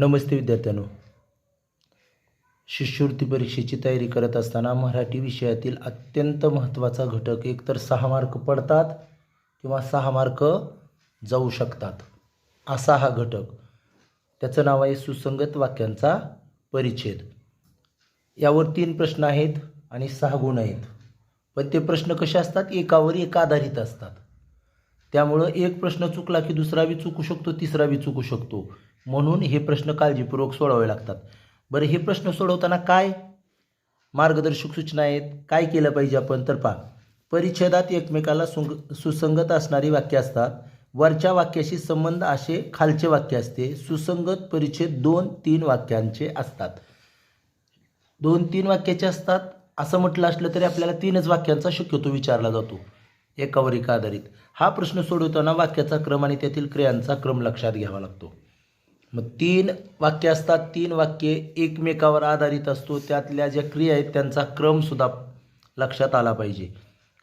नमस्ते विद्यार्थ्यांनो. शिष्यवृत्ती परीक्षेची तयारी करत असताना मराठी विषयातील अत्यंत महत्त्वाचा घटक एकतर सहा मार्क पडतात किंवा सहा मार्क जाऊ शकतात. असा हा घटक. त्याचं नाव आहे सुसंगत वाक्यांचा परिच्छेद. यावर तीन प्रश्न आहेत आणि सहा गुण आहेत. पण ते प्रश्न कसे असतात? एकावर एक आधारित असतात. त्यामुळं एक प्रश्न चुकला की दुसरा बी चुकू शकतो तिसरा बी चुकू शकतो. म्हणून हे प्रश्न काळजीपूर्वक सोडवावे लागतात. बरं हे प्रश्न सोडवताना काय मार्गदर्शक सूचना आहेत? काय केलं पाहिजे आपण? तर पहा परिच्छेदात एकमेकाला सुंग सुसंगत असणारी वाक्य असतात. वरच्या वाक्याशी संबंध असे खालचे वाक्य असते. सुसंगत परिच्छेद दोन तीन वाक्यांचे असतात. दोन तीन वाक्याचे असतात. असं म्हटलं असलं तरी आपल्याला तीनच वाक्यांचा शक्यतो विचारला जातो. एकावर एक आधारित. हा प्रश्न सोडवताना वाक्याचा क्रम आणि त्यातील क्रियांचा क्रम लक्षात घ्यावा लागतो. मग तीन वाक्य असतात तीन वाक्ये एकमेकावर आधारित असतो. त्यातल्या ज्या क्रिया आहेत त्यांचा क्रमसुद्धा लक्षात आला पाहिजे.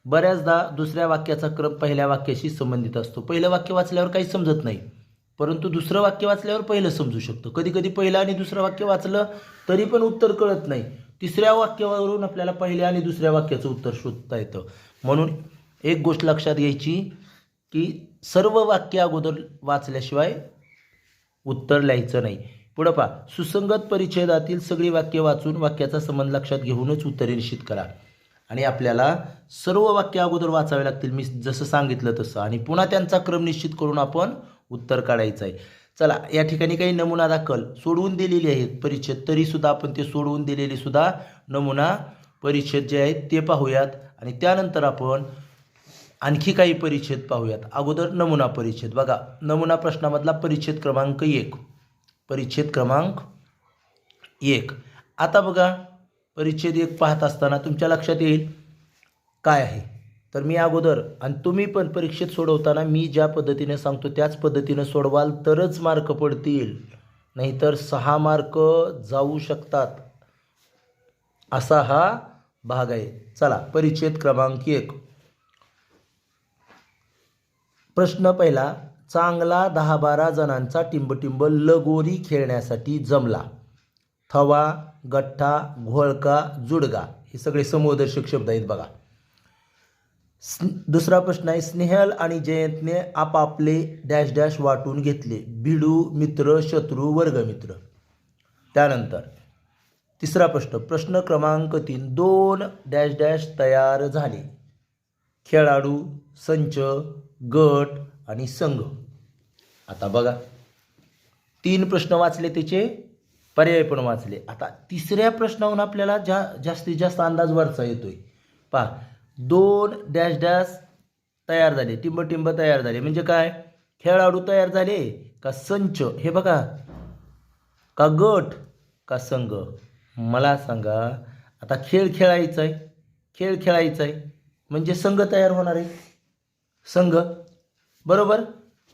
बऱ्याचदा दुसऱ्या वाक्याचा क्रम पहिल्या वाक्याशी संबंधित असतो. पहिलं वाक्य वाचल्यावर काही समजत नाही परंतु दुसरं वाक्य वाचल्यावर पहिलं समजू शकतं. कधी कधी पहिलं आणि दुसरं वाक्य वाचलं तरी पण उत्तर कळत नाही. तिसऱ्या वाक्यावरून आपल्याला पहिल्या आणि दुसऱ्या वाक्याचं उत्तर शोधता येतं. म्हणून एक गोष्ट लक्षात घ्यायची की सर्व वाक्य अगोदर वाचल्याशिवाय उत्तर लिहायचं नाही. पुढं पहा. सुसंगत परिच्छेदातील सगळी वाक्य वाचून वाक्याचा संबंध लक्षात घेऊनच उत्तरे निश्चित करा. आणि आपल्याला सर्व वाक्य अगोदर वाचावे लागतील. मी जसं सांगितलं तसं. आणि पुन्हा त्यांचा क्रम निश्चित करून आपण उत्तर काढायचं आहे. चला या ठिकाणी काही नमुना दाखल. सोडवून दिलेली आहेत परिच्छेद. तरीसुद्धा आपण ते सोडवून दिलेले सुद्धा नमुना परिच्छेद जे आहेत ते पाहूयात. आणि त्यानंतर आपण आणखी काही परिच्छेद पाहूयात. अगोदर नमुना परिच्छेद. बघा नमुना प्रश्नामधला परिच्छेद क्रमांक एक. परिच्छेद क्रमांक एक. आता बघा परिच्छेद एक पाहत असताना तुमच्या लक्षात येईल काय आहे. तर मी अगोदर आणि तुम्ही पण परीक्षेत सोडवताना मी ज्या पद्धतीने सांगतो त्याच पद्धतीने सोडवाल तरच मार्क पडतील. नाहीतर सहा मार्क जाऊ शकतात. असा हा भाग आहे. चला परिच्छेद क्रमांक एक. प्रश्न पहिला चांगला दहा बारा जणांचा टिंबटिंब लगोरी खेळण्यासाठी जमला. थवा गठ्ठा घोळका जुडगा हे सगळे समूहदर्शक शब्द आहेत बघा. दुसरा प्रश्न आहे स्नेहल आणि जयंतने आपापले डॅश डॅश वाटून घेतले. भिडू मित्र शत्रू वर्गमित्र. त्यानंतर तिसरा प्रश्न प्रश्न क्रमांक तीन दोन डॅश डॅश तयार झाले. खेळाडू संच गट आणि संघ. आता बघा तीन प्रश्न वाचले त्याचे पर्याय पण वाचले. आता तिसऱ्या प्रश्नाहून आपल्याला जा जास्तीत जास्त अंदाज वरचा येतोय. पहा दोन डॅश डॅश तयार झाले टिंब टिंब तयार झाले. म्हणजे काय? खेळाडू तयार झाले का संच? हे बघा. का गट का संघ? मला सांगा आता खेळ खेळायचा आहे खेळ खेळायचा आहे म्हणजे संघ तयार होणार आहे. संघ. बरोबर?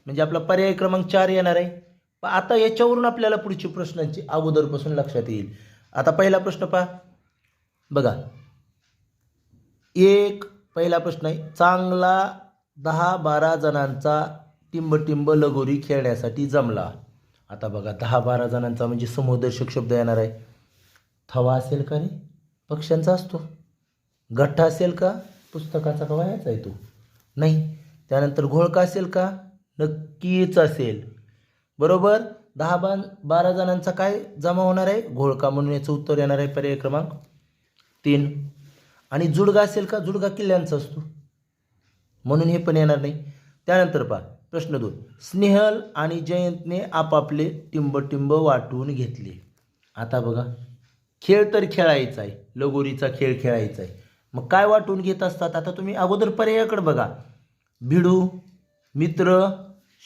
म्हणजे आपला पर्याय क्रमांक चार येणार आहे. पण आता याच्यावरून आपल्याला पुढची प्रश्नांची अगोदरपासून लक्षात येईल. आता पहिला प्रश्न पहा. बघा. एक पहिला प्रश्न आहे. चांगला दहा बारा जणांचा टिंबटिंब लगोरी खेळण्यासाठी जमला. आता बघा दहा बारा जणांचा म्हणजे समूहदर्शक शब्द येणार आहे. थवा असेल का रे? पक्ष्यांचा असतो. गठ्ठा असेल का? पुस्तकाचा का? वयाचा आहे तो. नाही. त्यानंतर घोळका असेल का? नक्कीच असेल. बरोबर? दहा बा बारा जणांचा काय जमा होणार आहे? घोळका म्हणून याचं उत्तर येणार आहे पर्याय क्रमांक तीन. आणि जुडगा असेल का? जुडगा किल्ल्यांचा असतो. म्हणून हे पण येणार नाही. त्यानंतर पहा प्रश्न दोन. स्नेहल आणि जयंतने आपापले टिंबटिंब वाटून घेतले. आता बघा खेळ तर खेळायचा आहे. लगोरीचा खेळ खेळायचा आहे. मग काय वाटून घेत असतात? आता तुम्ही अगोदर पर्यायाकडे बघा. भिडू मित्र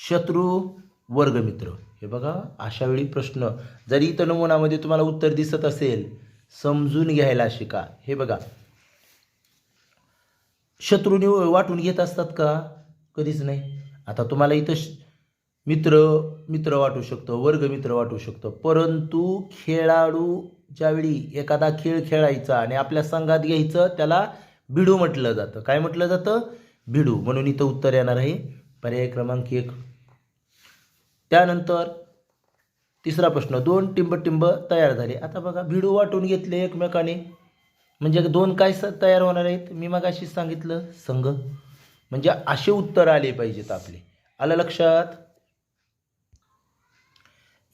शत्रू वर्गमित्र. हे बघा अशा वेळी प्रश्न. जरी इथं नमुनामध्ये तुम्हाला उत्तर दिसत असेल समजून घ्यायला शिका. हे बघा. शत्रूने वाटून घेत असतात का? कधीच नाही. आता तुम्हाला इथं मित्र मित्र वाटू शकतो वर्गमित्र वाटू शकतो. परंतु खेळाडू ज्यावेळी एखादा खेळ खेळायचा आणि आपल्या संघात घ्यायचं त्याला भिडू म्हटलं जातं. काय म्हटलं जातं? भिडू म्हणून इथं उत्तर येणार आहे. पर्याय क्रमांक एक. त्यानंतर तिसरा प्रश्न दोन टिंब तयार झाले. आता बघा भिडू वाटून घेतले एकमेकाने. म्हणजे दोन काय स तयार होणार आहेत? मी मग सांगितलं संघ. म्हणजे असे उत्तर आले पाहिजेत आपले. आलं लक्षात?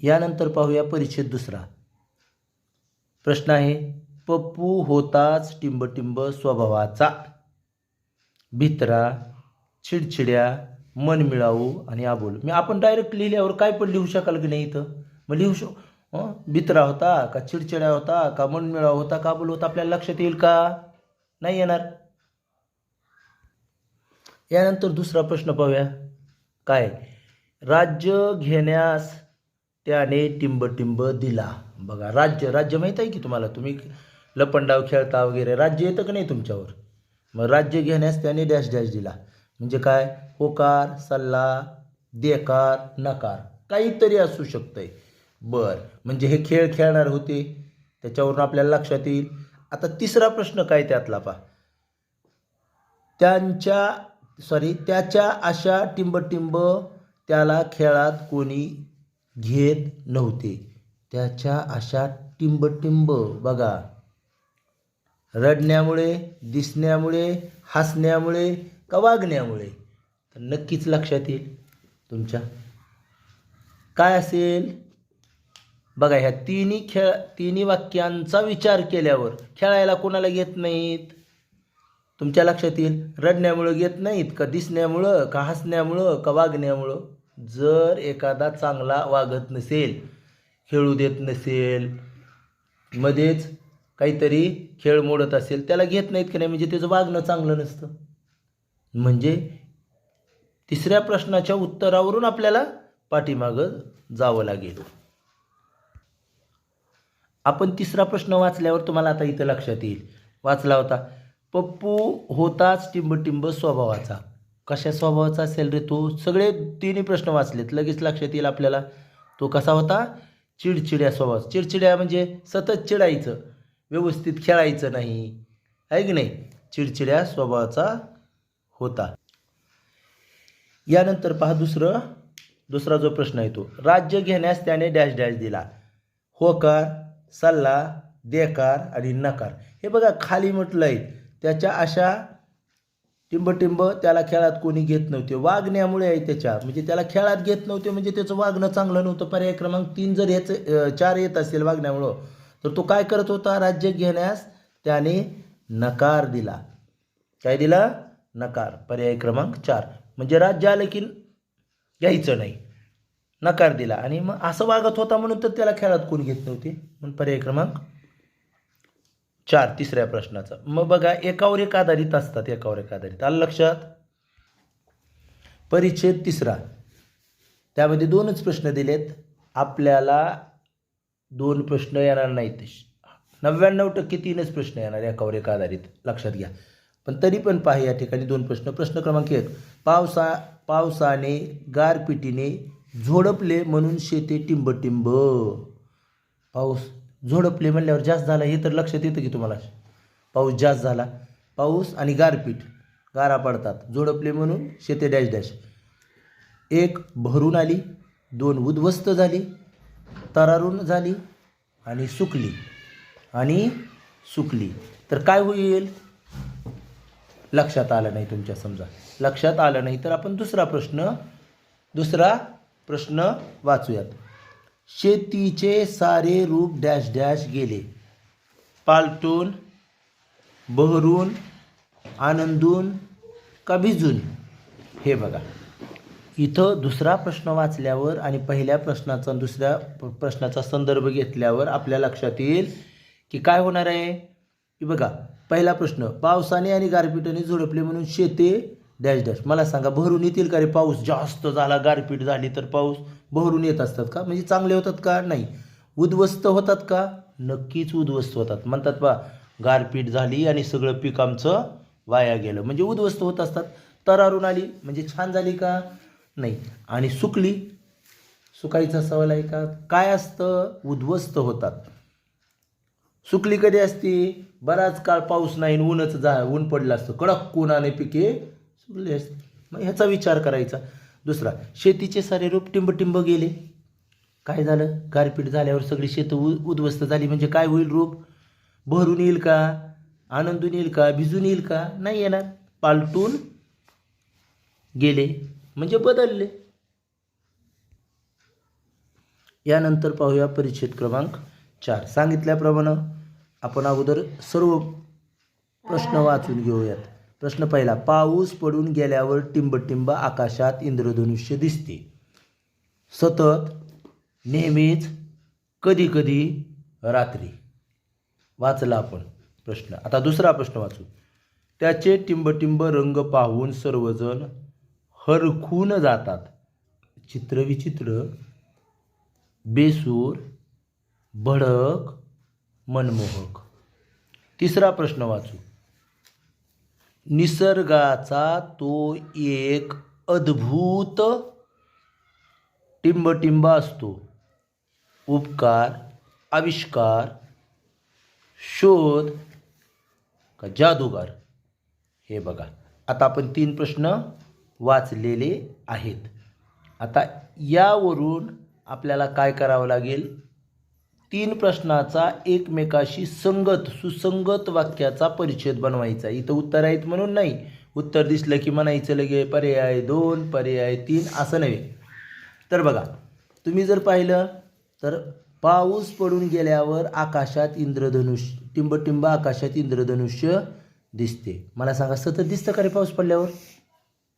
यानंतर पाहूया परिच्छेद दुसरा. प्रश्न आहे पप्पू होताच टिंबटिंब स्वभावाचा. भित्रा चिडचिड्या मनमिळावू आणि आबोल. मी आपण डायरेक्ट लिहिल्यावर काय पण लिहू शकाल की नाही इथं? मग लिहू शक भित्रा होता का चिडचिड्या होता का मनमिळावू होता का आबोल होता आपल्याला लक्षात येईल का? नाही येणार. यानंतर दुसरा प्रश्न पाहूया. काय? राज्य घेण्यास त्याने टिंबटिंब दिला. बघा राज्य राज्य माहीत आहे की तुम्हाला? तुम्ही लपंडाव खेळता वगैरे. राज्य येतं का नाही तुमच्यावर? मग राज्य घेण्यास त्याने डॅश डॅश दिला. म्हणजे काय? होकार सल्ला देकार नकार. काहीतरी असू शकतंय. बर. म्हणजे हे खेळ खेळणार होते. त्याच्यावरून आपल्याला लक्षात येईल. आता तिसरा प्रश्न काय त्यातला पा त्यांच्या सॉरी त्याच्या अशा टिंबटिंब त्याला खेळात कोणी घेत नव्हते. त्याच्या अशा टिंबटिंब. बघा. रडण्यामुळे दिसण्यामुळे हसण्यामुळे का वागण्यामुळे? तर नक्कीच लक्षात येईल तुमच्या. काय असेल? बघा ह्या तिन्ही खेळ तिन्ही वाक्यांचा विचार केल्यावर खेळायला कोणाला घेत नाहीत? तुमच्या लक्षात येईल रडण्यामुळं घेत नाहीत का दिसण्यामुळं का हसण्यामुळं का वागण्यामुळं? जर एखादा चांगला वागत नसेल खेळू देत नसेल मध्येच काहीतरी खेळ मोडत असेल त्याला घेत नाहीत की नाही म्हणजे त्याचं वागणं चांगलं नसतं. म्हणजे तिसऱ्या प्रश्नाच्या उत्तरावरून आपल्याला पाठीमागं जावं लागेल. आपण तिसरा प्रश्न वाचल्यावर तुम्हाला आता इथं लक्षात येईल. वाचला होता पप्पू होताच टिंबटिंब स्वभावाचा. कशा स्वभावाचा असेल रे तो? सगळे तिन्ही प्रश्न वाचलेत लगेच लक्षात येईल आपल्याला. तो कसा होता? चिडचिड्या स्वभाव चिडचिड्या म्हणजे सतत चिडायचं. व्यवस्थित खेळायचं नाही. आहे की नाही? चिडचिड्या स्वभावाचा होता. यानंतर पहा दुसरं. दुसरा जो प्रश्न आहे तो. राज्य घेण्यास त्याने डॅश डॅश दिला. होकार सल्ला देकार आणि नकार. हे बघा खाली म्हटलं आहे त्याच्या अशा टिंबटिंब त्याला खेळात कोणी घेत नव्हते. वागण्यामुळे आहे त्याच्या. म्हणजे त्याला खेळात घेत नव्हते म्हणजे त्याचं वागणं चांगलं नव्हतं. पर्याय क्रमांक तीन जर याचं चार येत असेल वागण्यामुळं तर तो काय करत होता? राज्य घेण्यास त्याने नकार दिला. काय दिला? नकार. पर्याय क्रमांक चार. म्हणजे राज्य आलं की घ्यायचं नाही. नकार दिला. आणि मग असं वागत होता म्हणून तर त्याला खेळात कोण घेत नव्हते? म्हणून पर्याय क्रमांक चार. तिसऱ्या प्रश्नाचा. मग बघा एकावर एक आधारित असतात. एकावर एक आधारित. आलं लक्षात? परिच्छेद तिसरा. त्यामध्ये दोनच प्रश्न दिलेत. आपल्याला दोन प्रश्न येणार नाहीत. नव्याण्णव टक्के तीनच प्रश्न येणार एकावर एक आधारित. लक्षात घ्या. पण तरी पण पहा या ठिकाणी दोन प्रश्न. प्रश्न क्रमांक एक पावसा पावसाने गारपिटीने झोडपले म्हणून शेते टिंबटिंब. पाऊस झोडपले म्हणल्यावर जास्त झाला हे तर लक्षात येतं की तुम्हाला. पाऊस जास्त झाला. पाऊस आणि गारपीट गारा पडतात. झोडपले म्हणून शेते डॅश डॅश एक भरून आली. दोन उद्ध्वस्त झाली. तरारून झाली आणि सुकली. आणि सुकली. तर काय होईल? लक्षात आलं नाही तुमच्या समजा. लक्षात आलं नाही तर आपण दुसरा प्रश्न दुसरा प्रश्न वाचूयात. शेतीचे सारे रूप डॅश डॅश गेले. पालटून बहरून आनंदून का भिजून हे बघा. इथं दुसरा प्रश्न वाचल्यावर आणि पहिल्या प्रश्नाचा दुसऱ्या प्रश्नाचा संदर्भ घेतल्यावर आपल्या लक्षात येईल की काय होणार आहे? की बघा पहिला प्रश्न पावसाने आणि गारपीटाने झोडपले म्हणून शेते डॅश डॅश. मला सांगा भरून येतील का रे पाऊस? जास्त झाला गारपीट झाली तर पाऊस भरून येत असतात का? म्हणजे चांगले होतात का? नाही. उद्ध्वस्त होतात का? नक्कीच उद्ध्वस्त होतात. म्हणतात बा गारपीट झाली आणि सगळं पीक आमचं वाया गेलं. म्हणजे उद्ध्वस्त होत असतात. तरारून आली. म्हणजे छान झाली का? नाही. आणि सुकली सुकायचा सवाल आहे का? काय असतं? उद्ध्वस्त होतात. सुकली कधी असते? बराच काळ पाऊस नाही आणि ऊनच जा ऊन पडलं असतं. कडक उन्हाने पिके सुकली असते. मग ह्याचा विचार करायचा. दुसरा शेतीचे सारे रूप टिंबटिंब गेले. काय झालं? गारपीट झाल्यावर सगळी शेतं उ उद्ध्वस्त झाली. म्हणजे काय होईल रूप? भरून येईल का? आनंदून येईल का? भिजून येईल का? नाही येणार. पालटून गेले. म्हणजे बदलले. यानंतर पाहूया परिच्छेद क्रमांक चार. सांगितल्याप्रमाणे आपण अगोदर सर्व प्रश्न वाचून घेऊयात. प्रश्न पहिला पाऊस पडून गेल्यावर टिंबटिंब आकाशात इंद्रधनुष्य दिसते. सतत नेहमीच कधी कधी रात्री. वाचला आपण प्रश्न. आता दुसरा प्रश्न वाचू. त्याचे टिंबटिंब रंग पाहून सर्वजण हरखून जातात. चित्रविचित्र बेसूर भडक मनमोहक. तिसरा प्रश्न वाचू. निसर्गाचा तो एक अद्भुत टिंबटिंब असतो. उपकार आविष्कार शोध का जादूगार? हे बघा. आता आपण तीन प्रश्न वाचलेले आहेत. आता यावरून आपल्याला काय करावं लागेल? तीन प्रश्नाचा एकमेकाशी संगत सुसंगत वाक्याचा परिच्छेद बनवायचा. इथं उत्तर आहेत म्हणून नाही. उत्तर दिसलं की म्हणायचं लगे पर्याय दोन पर्याय तीन असं नव्हे. तर बघा तुम्ही जर पाहिलं तर पाऊस पडून गेल्यावर आकाशात इंद्रधनुष्य टिंबटिंब आकाशात इंद्रधनुष्य दिसते. मला सांगा सतत दिसतं का रे पाऊस पडल्यावर?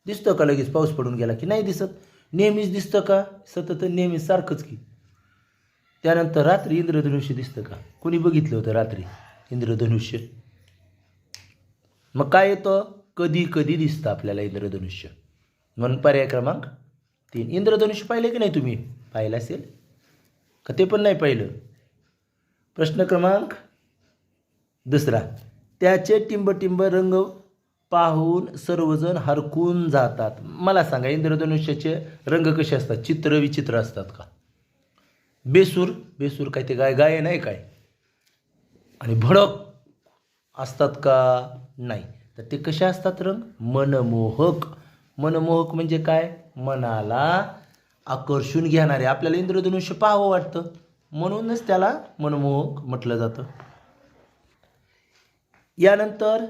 दिसतं का लगेच पाऊस पडून गेला की नाही दिसत? नेहमीच दिसतं का? सतत नेहमीच सारखंच की. त्यानंतर रात्री इंद्रधनुष्य दिसतं का? कुणी बघितलं होतं रात्री इंद्रधनुष्य? मग काय येतं? कधी कधी दिसतं आपल्याला इंद्रधनुष्य. म्हणून पर्याय क्रमांक तीन. इंद्रधनुष्य पाहिलं की नाही तुम्ही? पाहिलं असेल. का ते पण नाही पाहिलं? प्रश्न क्रमांक दुसरा. त्याचे टिंब टिंब रंग पाहून सर्वजण हरकून जातात. मला सांगा इंद्रधनुष्याचे रंग कसे असतात? चित्र विचित्र असतात का? बेसूर बेसूर काय ते गाय गाय नाही काय? आणि भडक असतात का? नाही. तर ते कसे असतात रंग? मनमोहक. मनमोहक म्हणजे काय? मनाला आकर्षून घेणारे. आपल्याला इंद्रधनुष्य पाहावं वाटतं. म्हणूनच त्याला मनमोहक म्हटलं जातं. यानंतर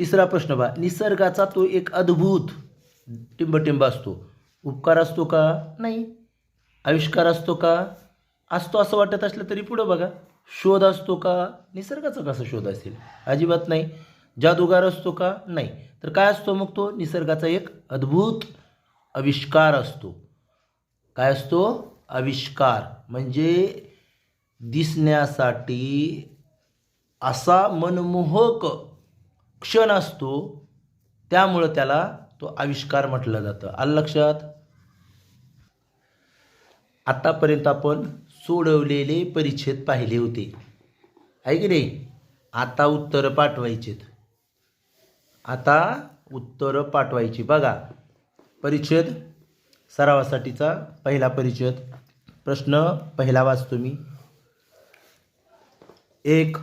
तिसरा प्रश्न बा निसर्गाचा तो एक अद्भुत टिंबटिंब असतो. उपकार असतो का? नाही. आविष्कार असतो का? असतो असं वाटत असलं तरी पुढं बघा. शोध असतो का? निसर्गाचा कसा शोध असेल? अजिबात नाही. जादूगार असतो का? नाही. तर काय असतो मग तो? निसर्गाचा एक अद्भुत आविष्कार असतो. काय असतो? आविष्कार. म्हणजे दिसण्यासाठी असा मनमोहक क्षण असतो त्यामुळं त्याला तो आविष्कार म्हटलं जातं. आलं लक्षात? आत्तापर्यंत आपण सोडवलेले परिच्छेद पाहिले होते. आहे की नाही? आता उत्तरं पाठवायचेत. आता उत्तरं पाठवायची. बघा परिच्छेद सरावासाठीचा पहिला परिच्छेद. प्रश्न पहिला वाचतो मी. एक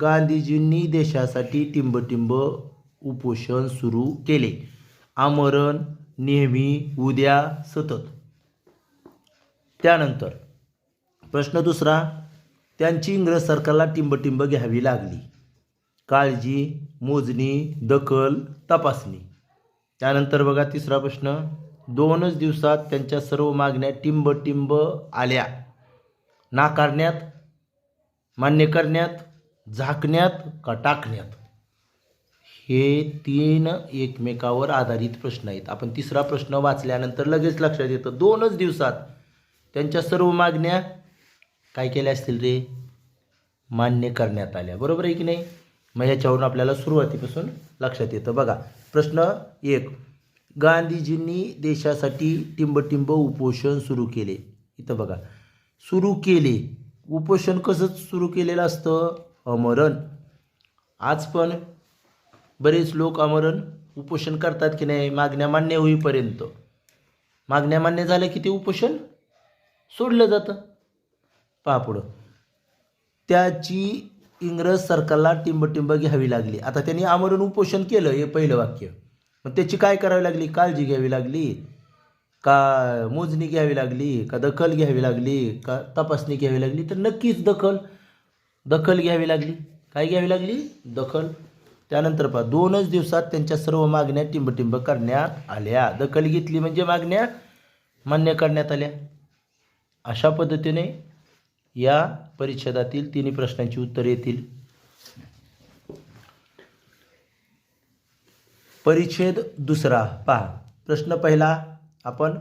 गांधीजींनी देशासाठी टिंबटिंब उपोषण सुरू केले. आमरण नेहमी उद्या सतत. त्यानंतर प्रश्न दुसरा त्यांची इंग्रज सरकारला टिंबटिंब घ्यावी लागली. काळजी मोजणी दखल तपासणी. त्यानंतर बघा तिसरा प्रश्न दोनच दिवसात त्यांच्या सर्व मागण्या टिंबटिंब आल्या. नाकारण्यात मान्य करण्यात झाकण्यात का टाकण्यात हे तीन एकमेकावर आधारित प्रश्न आहेत. आपण तिसरा प्रश्न वाचल्यानंतर लगेच लक्षात येतं. दोनच दिवसात त्यांच्या सर्व मागण्या काय केल्या असतील रे? मान्य करण्यात आल्या. बरोबर आहे की नाही? मग ह्याच्यावरून आपल्याला सुरुवातीपासून लक्षात येतं. बघा प्रश्न एक. गांधीजींनी देशासाठी टिंबटिंब उपोषण सुरू केले. इथं बघा. सुरू केले. उपोषण कसं सुरू केलेलं असतं? अमरण. आज पण बरेच लोक अमरण उपोषण करतात की नाही मागण्या मान्य होईपर्यंत. मागण्या मान्य झाल्या की ते उपोषण सोडलं जातं. पहा पुढं. त्याची इंग्रज सरकारला टिंबटिंब घ्यावी लागली. आता त्यांनी आमरण उपोषण केलं हे पहिलं वाक्य. मग त्याची काय करावी लागली? काळजी घ्यावी लागली? का मोजणी घ्यावी लागली? का दखल घ्यावी लागली? का तपासणी घ्यावी लागली? तर नक्कीच दखल. दखल घ्यावी लागली. काय घ्यावी लागली? दखल. त्यानंतर पहा दोनच दिवसात त्यांच्या सर्व मागण्या टिंबटिंब करण्यात आल्या. दखल घेतली म्हणजे मागण्या मान्य करण्यात आल्या. अशा पद्धतीने या परिच्छेदातील तिन्ही प्रश्नांची उत्तरे येतील. परिच्छेद दुसरा. पहा प्रश्न पहिला आपण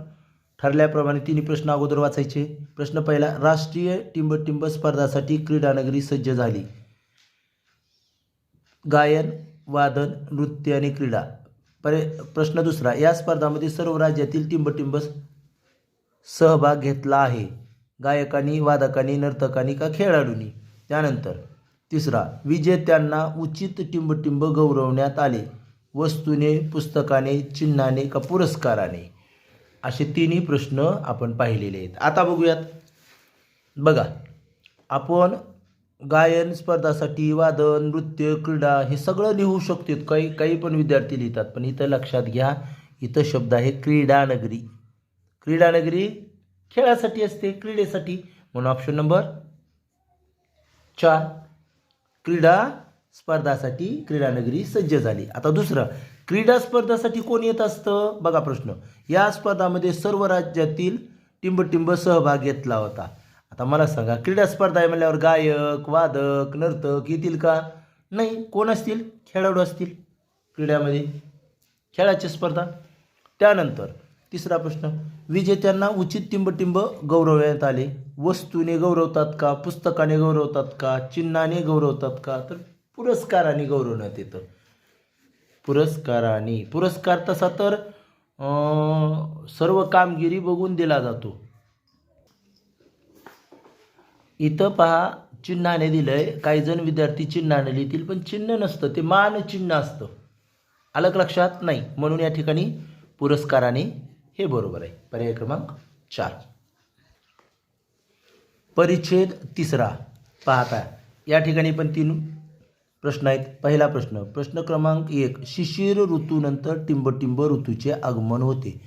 ठरल्याप्रमाणे तिन्ही प्रश्न अगोदर वाचायचे. प्रश्न पहिला राष्ट्रीय टिंबटिंब स्पर्धासाठी क्रीडानगरी सज्ज झाली. गायन वादन नृत्य आणि क्रीडा. परे प्रश्न दुसरा या स्पर्धामध्ये सर्व राज्यातील टिंबटिंब सहभाग घेतला आहे. गायकांनी वादकांनी नर्तकांनी का खेळाडूंनी? त्यानंतर तिसरा विजेत्यांना उचित टिंबटिंब गौरवण्यात आले. वस्तूने पुस्तकाने चिन्हाने का पुरस्काराने? असे तिन्ही प्रश्न आपण पाहिलेले आहेत. आता बघूयात. बघा आपण गायन स्पर्धासाठी वादन नृत्य क्रीडा हे सगळं लिहू शकतो. काही काही पण विद्यार्थी लिहितात पण इथं लक्षात घ्या इथं शब्द आहे क्रीडानगरी. क्रीडानगरी खेळासाठी असते क्रीडेसाठी. म्हणून ऑप्शन नंबर चार. क्रीडा स्पर्धासाठी क्रीडानगरी सज्ज झाली. आता दुसरं क्रीडा स्पर्धासाठी कोण येत असतं? बघा प्रश्न. या स्पर्धामध्ये सर्व राज्यातील टिंबटिंब सहभाग घेतला होता. आता मला सांगा क्रीडा स्पर्धा आहे म्हणल्यावर गायक वादक नर्तक येतील का? नाही. कोण असतील? खेळाडू असतील क्रीडामध्ये खेळाची स्पर्धा. त्यानंतर तिसरा प्रश्न. विजेत्यांना उचित टिंबटिंब गौरवण्यात आले. वस्तूने गौरवतात का? पुस्तकाने गौरवतात का? चिन्हाने गौरवतात का? तर पुरस्काराने गौरवण्यात येतं. पुरस्काराने. पुरस्कार तसा तर सर्व कामगिरी बघून दिला जातो. इथं पहा चिन्हाने दिलंय. काही जण विद्यार्थी चिन्हाने लिहितील पण चिन्ह नसतं. ते मान चिन्ह असतं. अलग लक्षात नाही. म्हणून या ठिकाणी पुरस्काराने हे बरोबर आहे. पर्याय क्रमांक चार. परिच्छेद तिसरा. पाहता. या ठिकाणी पण तीन प्रश्न आहेत. पहिला प्रश्न प्रश्न क्रमांक एक शिशिर ऋतूनंतर टिंबटिंब ऋतूचे आगमन होते.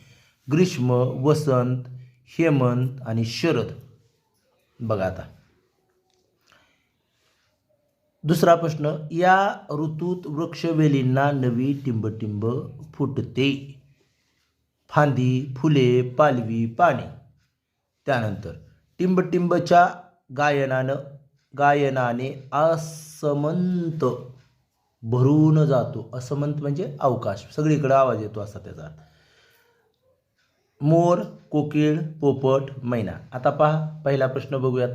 ग्रीष्म वसंत हेमंत आणि शरद. बघा आता. दुसरा प्रश्न या ऋतूत वृक्षवेलींना नवी टिंबटिंब फुटते. फांदी फुले पालवी पाने. त्यानंतर टिंबटिंबच्या गायनानं गायनाने आस असमंत भरून जातो. असमंत म्हणजे अवकाश. सगळीकडे आवाज येतो असा त्याचा मोर कोकिळ पोपट मैना. आता पहा पहिला प्रश्न बघूयात.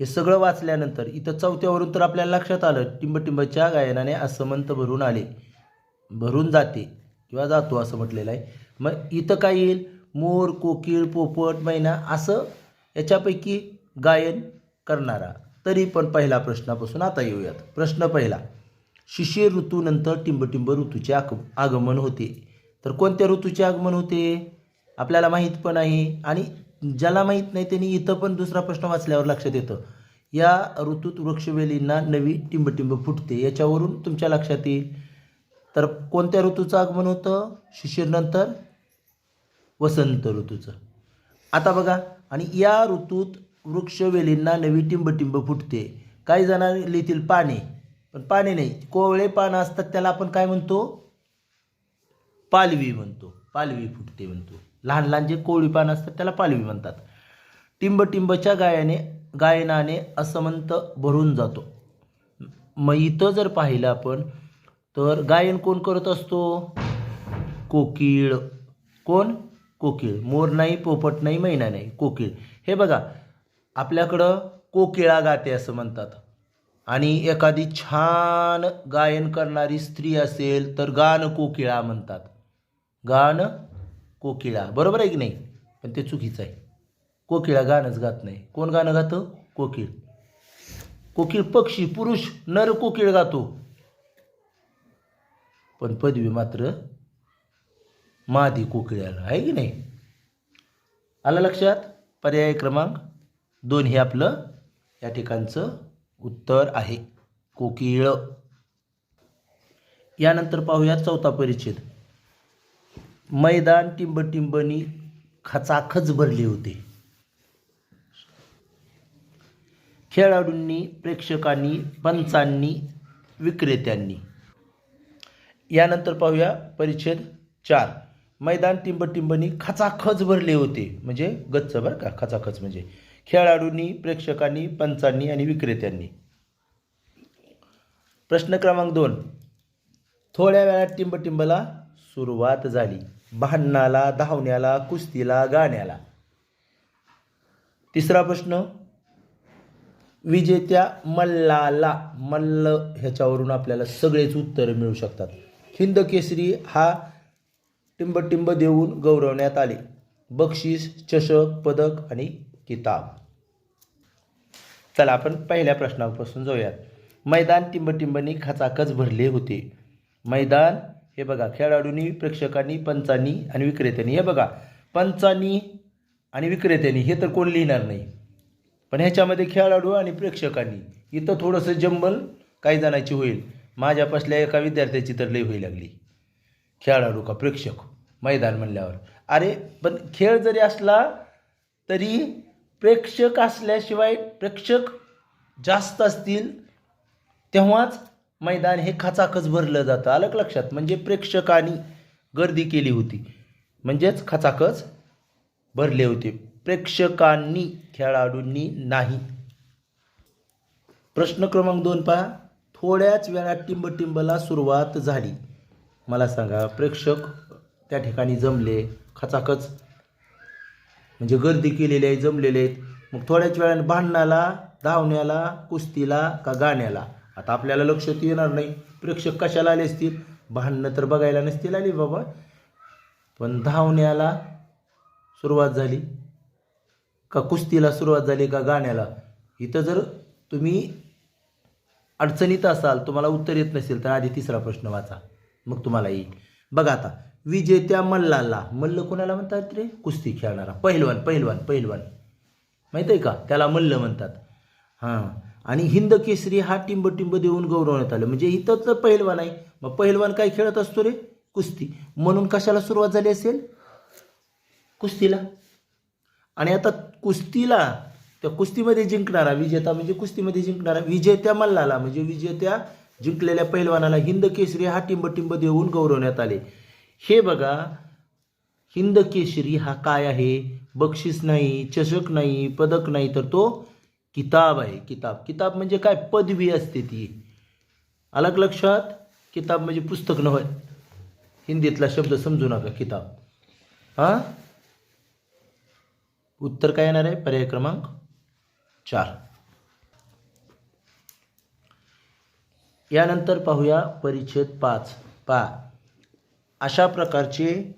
हे सगळं वाचल्यानंतर इथं चौथ्यावरून तर आपल्याला लक्षात आलं टिंबटिंबच्या गायनाने असमंत भरून आले. भरून जाते किंवा जातो असं म्हटलेलं आहे. मग इथं काय येईल? मोर कोकिळ पोपट मैना असं याच्यापैकी गायन करणारा. तरी पण पहिला प्रश्नापासून आता येऊयात. प्रश्न पहिला शिशिर ऋतूनंतर टिंबटिंब ऋतूचे आग आगमन होते. तर कोणत्या ऋतूचे आगमन होते? आपल्याला माहीत पण आहे आणि ज्याला माहीत नाही त्यांनी इथं पण दुसरा प्रश्न वाचल्यावर लक्षात येतं. या ऋतूत वृक्षवेलींना नवी टिंबटिंब फुटते याच्यावरून तुमच्या लक्षात येईल. तर कोणत्या ऋतूचं आगमन होतं? शिशिरनंतर वसंत ऋतूचं. आता बघा आणि या ऋतूत वृक्षवेलींना नवी टिंबटिंब फुटते. काही जणांनी पाने पण पाने नाही. कोवळे पानं असतात त्याला आपण काय म्हणतो? पालवी म्हणतो. पालवी फुटते म्हणतो. लहान लहान जे कोवळी पानं असतात त्याला पालवी म्हणतात. टिंबटिंबच्या गायाने गायनाने असमंत भरून जातो. मग इथं जर पाहिलं आपण तर गायन कोण करत असतो? कोकिळ. कोण? कोकिळ. मोर नाही पोपट नाही मैना नाही. कोकिळ. हे बघा आपल्याकडं कोकिळा गाते असं म्हणतात. आणि एखादी छान गायन करणारी स्त्री असेल तर गान कोकिळा म्हणतात. गान कोकिळा. बरोबर आहे की नाही? पण ते चुकीचं आहे. कोकिळा गाणंच गात नाही. कोण गाणं गातं? कोकिळ. कोकिळ पक्षी पुरुष नर कोकिळ गातो. पण पदवी मात्र मादी कोकिळ्याला आहे की नाही? आला लक्षात? पर्याय क्रमांक? दोन हे आपलं या ठिकाणचं उत्तर आहे. कोकिळ. यानंतर पाहूया चौथा परिच्छेद. मैदान टिंबटिंबनी खचाखच भरले होते. खेळाडूंनी प्रेक्षकांनी पंचांनी विक्रेत्यांनी. यानंतर पाहूया परिच्छेद चार. मैदान टिंबटिंबनी खचाखच भरले होते. म्हणजे गच्च बरं का? खचाखच म्हणजे. खेळाडूंनी प्रेक्षकांनी पंचांनी आणि विक्रेत्यांनी. प्रश्न क्रमांक दोन. थोड्या वेळात टिंबटिंबला सुरुवात झाली. भांडणाला धावण्याला कुस्तीला गाण्याला. तिसरा प्रश्न. विजेत्या मल्लाला मल्ल ह्याच्यावरून आपल्याला सगळेच उत्तरं मिळू शकतात. हिंद केसरी हा टिंबटिंब देऊन गौरवण्यात आले. बक्षीस चषक पदक आणि किताब. चला आपण पहिल्या प्रश्नापासून जाऊयात. मैदान टिंबटिंबनी खचाखच भरले होते. मैदान हे बघा खेळाडूंनी प्रेक्षकांनी पंचांनी आणि विक्रेत्यांनी. हे बघा पंचांनी आणि विक्रेत्यांनी हे तर कोण लिहिणार नाही. पण ह्याच्यामध्ये खेळाडू आणि प्रेक्षकांनी इथं थोडंसं जंबल काही जणांची होईल. माझ्यापासल्या एका विद्यार्थ्याची तर लई होई लागली. खेळाडू का प्रेक्षक? मैदान म्हणल्यावर. अरे पण खेळ जरी असला तरी प्रेक्षक असल्याशिवाय प्रेक्षक जास्त असतील तेव्हाच मैदान हे खचाखच भरलं जातं. अलग लक्षात? म्हणजे प्रेक्षकांनी गर्दी केली होती. म्हणजेच खचाखच भरले होते. प्रेक्षकांनी खेळाडूंनी नाही. प्रश्न क्रमांक दोन पहा. थोड्याच वेळात टिंबटिंबला सुरुवात झाली. मला सांगा प्रेक्षक त्या ठिकाणी जमले? खचाखच म्हणजे गर्दी केलेली आहे जमलेले आहेत. मग थोड्याच वेळाने भांडणाला धावण्याला कुस्तीला का गाण्याला? आता आपल्याला लक्षात येणार नाही. प्रेक्षक कशाला आले असतील? भांडणं तर बघायला नसतील आली बाबा. पण धावण्याला सुरुवात झाली. का कुस्तीला सुरुवात झाली का गाण्याला? इथं जर तुम्ही अडचणीत असाल तुम्हाला उत्तर येत नसेल तर आधी तिसरा प्रश्न वाचा. मग तुम्हाला येईल. बघा आता. विजेत्या मल्लाला. मल्ल कोणाला म्हणतात रे? कुस्ती खेळणारा. पहिलवान पहिलवान पहिलवान माहीत आहे का? त्याला मल्ल म्हणतात. हां. आणि हिंद केसरी हा टिंब टिंब देऊन गौरवण्यात आलं. म्हणजे इथं तर पहिलवान आहे. मग पहिलवान काय खेळत असतो रे? कुस्ती. म्हणून कशाला सुरुवात झाली असेल? कुस्तीला. आणि आता कुस्तीला त्या कुस्तीमध्ये जिंकणारा विजेता म्हणजे कुस्तीमध्ये जिंकणारा विजेत्या मल्लाला. म्हणजे विजेत्या जिंकलेल्या पहिलवानाला हिंद केसरी हा टिंब टिंब देऊन गौरवण्यात आले. हे बघा हिंद केशरी हा काय आहे? बक्षीस नाही चषक नाही पदक नाही तर तो किताब आहे किताब. किताब म्हणजे काय? पदवी असते ती. अलग लक्षात किताब म्हणजे पुस्तक नव्हे. हिंदीतला शब्द समजू नका किताब. हां? उत्तर काय येणार आहे? पर्याय क्रमांक चार. यानंतर पाहूया परिच्छेद पाच. पा. अशा प्रकारचे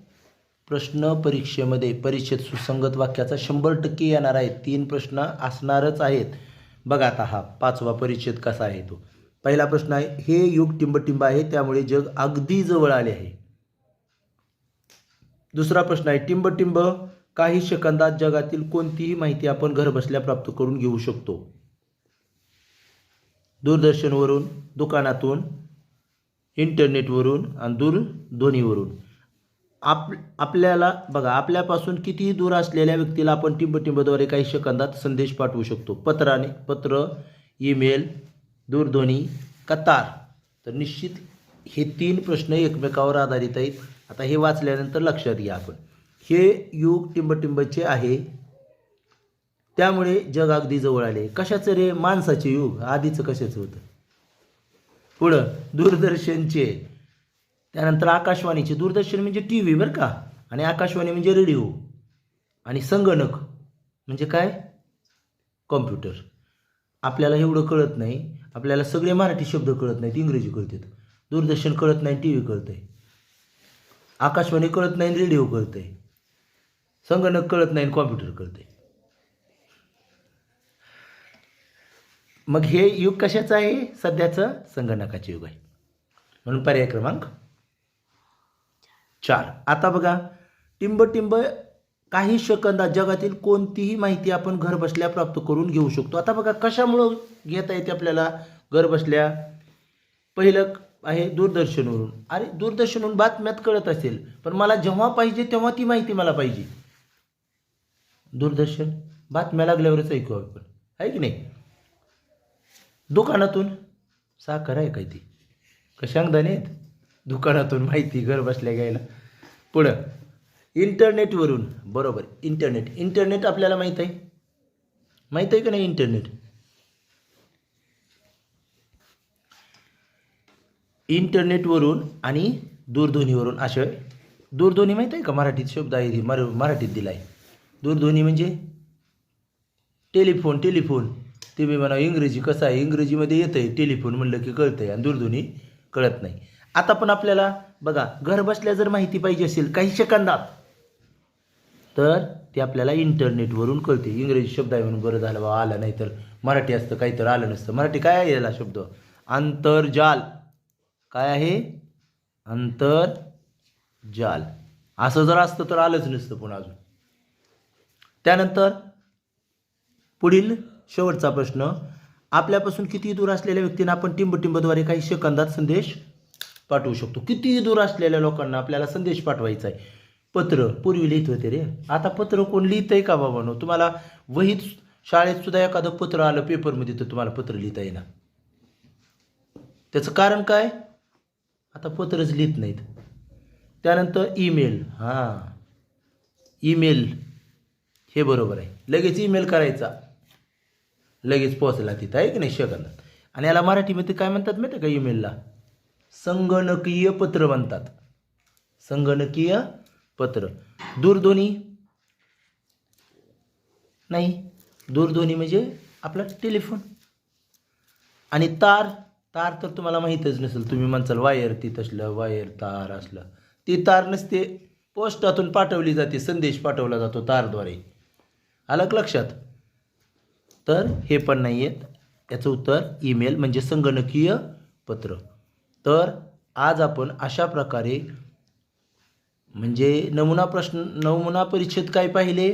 प्रश्न परीक्षेमध्ये परीक्षेत सुसंगत वाक्याचा शंभर टक्के येणार आहे तीन प्रश्न असणारच आहेत. बघा आता हा पाचवा परिच्छेद कसा आहे तो. पहिला प्रश्न आहे हे युग टिंबटिंब आहे त्यामुळे जग अगदी जवळ आले आहे. दुसरा प्रश्न आहे टिंबटिंब काही सेकंदात जगातील कोणतीही माहिती आपण घरबसल्या प्राप्त करून घेऊ शकतो. दूरदर्शनवरून दुकानातून इंटरनेटवरून आणि दूरध्वनीवरून आप आपल्याला बघा आपल्यापासून कितीही दूर असलेल्या व्यक्तीला आपण टिंबटिंबद्वारे काही सेकंदात संदेश पाठवू शकतो. पत्राने पत्र ईमेल दूरध्वनी कतार. तर निश्चित हे तीन प्रश्न एकमेकावर आधारित आहेत. आता हे वाचल्यानंतर लक्षात घ्या आपण. हे युग टिंबटिंबचे आहे. त्यामुळे जग अगदी जवळ आले. कशाचं रे? माणसाचे युग. आधीचं कशाचं होतं? पुढं दूरदर्शनचे त्यानंतर आकाशवाणीचे. दूरदर्शन म्हणजे टी व्ही बरं का? आणि आकाशवाणी म्हणजे रेडिओ. आणि संगणक म्हणजे काय? कॉम्प्युटर. आपल्याला एवढं कळत नाही. आपल्याला सगळे मराठी शब्द कळत नाहीत इंग्रजी कळतात दूरदर्शन कळत नाही टी व्ही कळतंय. आकाशवाणी कळत नाही रेडिओ कळतंय. संगणक कळत नाही कॉम्प्युटर कळतंय. मग हे युग कशाचं आहे? सध्याचं संगणकाचे युग आहे. म्हणून पर्याय क्रमांक चार. आता बघा टिंब काही सेकंदात जगातील कोणतीही माहिती आपण घर बसल्या प्राप्त करून घेऊ शकतो. आता बघा कशामुळं घेता येते आपल्याला घर बसल्या पहिलं आहे दूरदर्शनवरून. अरे दूरदर्शनवरून बातम्यात कळत असेल पण मला जेव्हा पाहिजे तेव्हा ती माहिती मला पाहिजे. दूरदर्शन बातम्या लागल्यावरच ऐकू आपण. आहे की नाही? दुकानातून? साखर आहे काय ती? कशांगदाने आहेत? दुकानातून माहिती घर बसल्या घ्यायला. पुढं इंटरनेटवरून बरोबर इंटरनेट इंटरनेट आपल्याला माहीत आहे? माहीत आहे का नाही इंटरनेट इंटरनेटवरून आणि दूरध्वनीवरून असे दूरध्वनी माहीत आहे का? मराठीत शब्द आहे मर मराठीत दिला आहे दूरध्वनी म्हणजे? Telephone telephone. ते मी म्हणा इंग्रजी कसं आहे? इंग्रजीमध्ये येतं आहे टेलिफोन म्हणलं की कळतं आहे आणि दूरध्वनी कळत नाही. आता पण आपल्याला बघा घर बसल्या जर माहिती पाहिजे असेल काही सेकंदात तर ते आपल्याला इंटरनेटवरून कळते इंग्रजी शब्द आहे म्हणून बरं झालं बा आलं नाही तर मराठी असतं काही तर आलं नसतं. मराठी काय आहे याला शब्द? आंतरजाल काय आहे? आंतरजाल असं जर असतं तर आलंच नसतं पुन्हा अजून. त्यानंतर पुढील शेवटचा प्रश्न. आपल्यापासून किती दूर असलेल्या व्यक्तींना आपण टिंबटिंबद्वारे काही सेकंदात संदेश पाठवू शकतो. कितीही दूर असलेल्या लोकांना आपल्याला संदेश पाठवायचा आहे. पत्र पूर्वी लिहित होते रे. आता पत्र कोण लिहित आहे का बाबानो? तुम्हाला वहीत शाळेत सुद्धा एखादं पत्र आलं पेपरमध्ये तर तुम्हाला पत्र लिहिता येणार त्याचं कारण काय? आता पत्रच लिहित नाहीत. त्यानंतर ईमेल. हां. ईमेल. हे बरोबर आहे. लगेच ईमेल करायचा. लगेच पोहोचला तिथं आहे की नाही सेकंदात आणि याला मराठीमध्ये काय म्हणतात माहिती आहे का ईमेलला संगणकीय पत्र म्हणतात. संगणकीय पत्र. दूरध्वनी? नाही. दूरध्वनी म्हणजे आपला टेलिफोन. आणि तार? तार तर तुम्हाला माहीतच नसेल तुम्ही म्हणसाल वायर ती असलं वायर तार असलं. ती तार नसते पोस्टातून पाठवली जाते संदेश पाठवला जातो तारद्वारे. आलं लक्षात? तर हे पण नाही आहेत याचं उत्तर ईमेल म्हणजे संगणकीय पत्र. तर आज आपण अशा प्रकारे म्हणजे नमुना प्रश्न नमुना परिच्छेद काय पाहिले?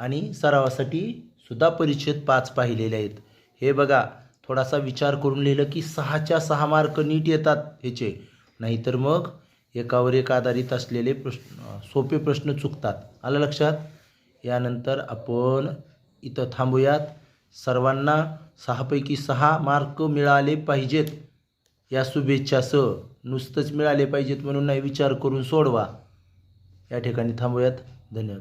आणि सरावासाठी सुद्धा परिच्छेद पाच पाहिलेले आहेत. हे बघा थोडासा विचार करून लिहिलं की सहाच्या सहा मार्क नीट येतात ह्याचे. नाहीतर मग एकावर एक आधारित असलेले प्रश्न सोपे प्रश्न चुकतात. आलं लक्षात? यानंतर आपण इथं थांबूयात. सर्वांना सहापैकी सहा मार्क मिळाले पाहिजेत. या शुभेच्छासह नुसतंच मिळाले पाहिजेत म्हणून नाही विचार करून सोडवा. या ठिकाणी थांबूयात. धन्यवाद.